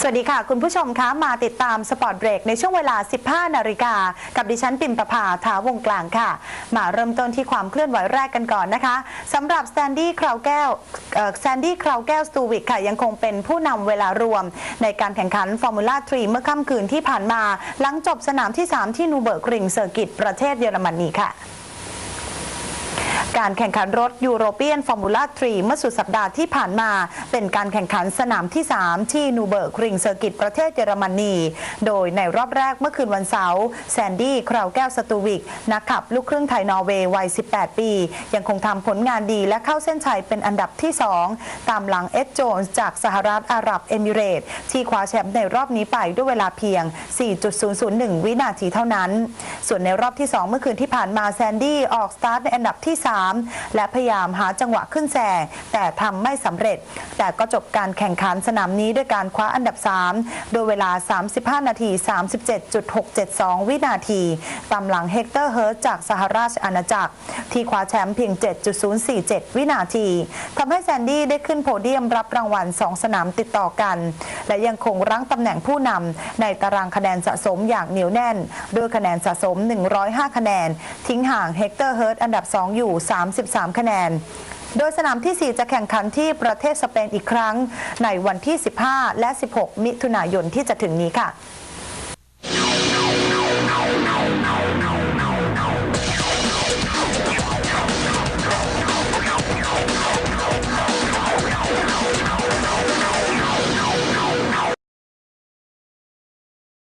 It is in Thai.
สวัสดีค่ะ คุณผู้ชมคะมาติดตามสปอร์ตเบรกในช่วงเวลา 15 นาฬิกา กับดิฉันปิมประภาถาวงกลางค่ะ มาเริ่มต้นที่ความเคลื่อนไหวแรกกันก่อนนะคะสำหรับแซนดี้คราวแก้วแซนดี้คราวแก้วสตูวิกค่ะ ยังคงเป็นผู้นำเวลารวม ในการแข่งขันฟอร์มูล่าทรีเมื่อค่ำคืนที่ผ่านมา หลังจบสนามที่ 3 ที่นูเบิร์กริงเซอร์กิตประเทศเยอรมนีค่ะ การแข่งขันรถยูโรเปียนฟอร์มูล่าทรีเมื่อสุดสัปดาห์ที่ผ่านมา เป็นการแข่งขันสนามที่ 3 ที่นูเบิร์กริงเซอร์กิตประเทศเยอรมนี โดยในรอบแรกเมื่อคืนวันเสาร์แซนดี้คราวแก้วสตูวิก นักขับลูกครึ่งไทยนอร์เวย์วัย 18 ปี ยังคงทำผลงานดีและเข้าเส้นชัยเป็นอันดับที่ 2 ตามหลังเอ็ดโจนส์จากสหรัฐอาหรับเอมิเรตที่คว้าแชมป์ในรอบนี้ไปด้วยเวลาเพียง 4.001 วินาทีเท่านั้น ส่วนในรอบที่ 2 เมื่อคืนที่ผ่านมาแซนดี้ออกสตาร์ทในอันดับที่ 3 3 และพยายามหาจังหวะขึ้นแซงแต่ทำไม่สำเร็จ แต่ก็จบการแข่งขันสนามนี้ด้วยการคว้าอันดับ 3 โดยเวลา 35 นาที 37.672 วินาทีตามหลังเฮกเตอร์เฮิร์ตจากสหราชอาณาจักร ที่คว้าแชมป์เพียง 7.047 วินาทีทำให้แซนดี้ได้ขึ้นโพเดียมรับรางวัล 2 สนามติดต่อกัน และยังคงรั้งตำแหน่งผู้นำในตารางคะแนนสะสมอย่างเหนียวแน่น ด้วยคะแนนสะสม 105 คะแนน ทิ้งห่างเฮกเตอร์เฮิร์ตอันดับ 2 อยู่33 คะแนน โดยสนามที่ 4 จะแข่งขันที่ประเทศสเปนอีกครั้ง ในวันที่ 15 และ 16 มิถุนายนที่จะถึงนี้ค่ะ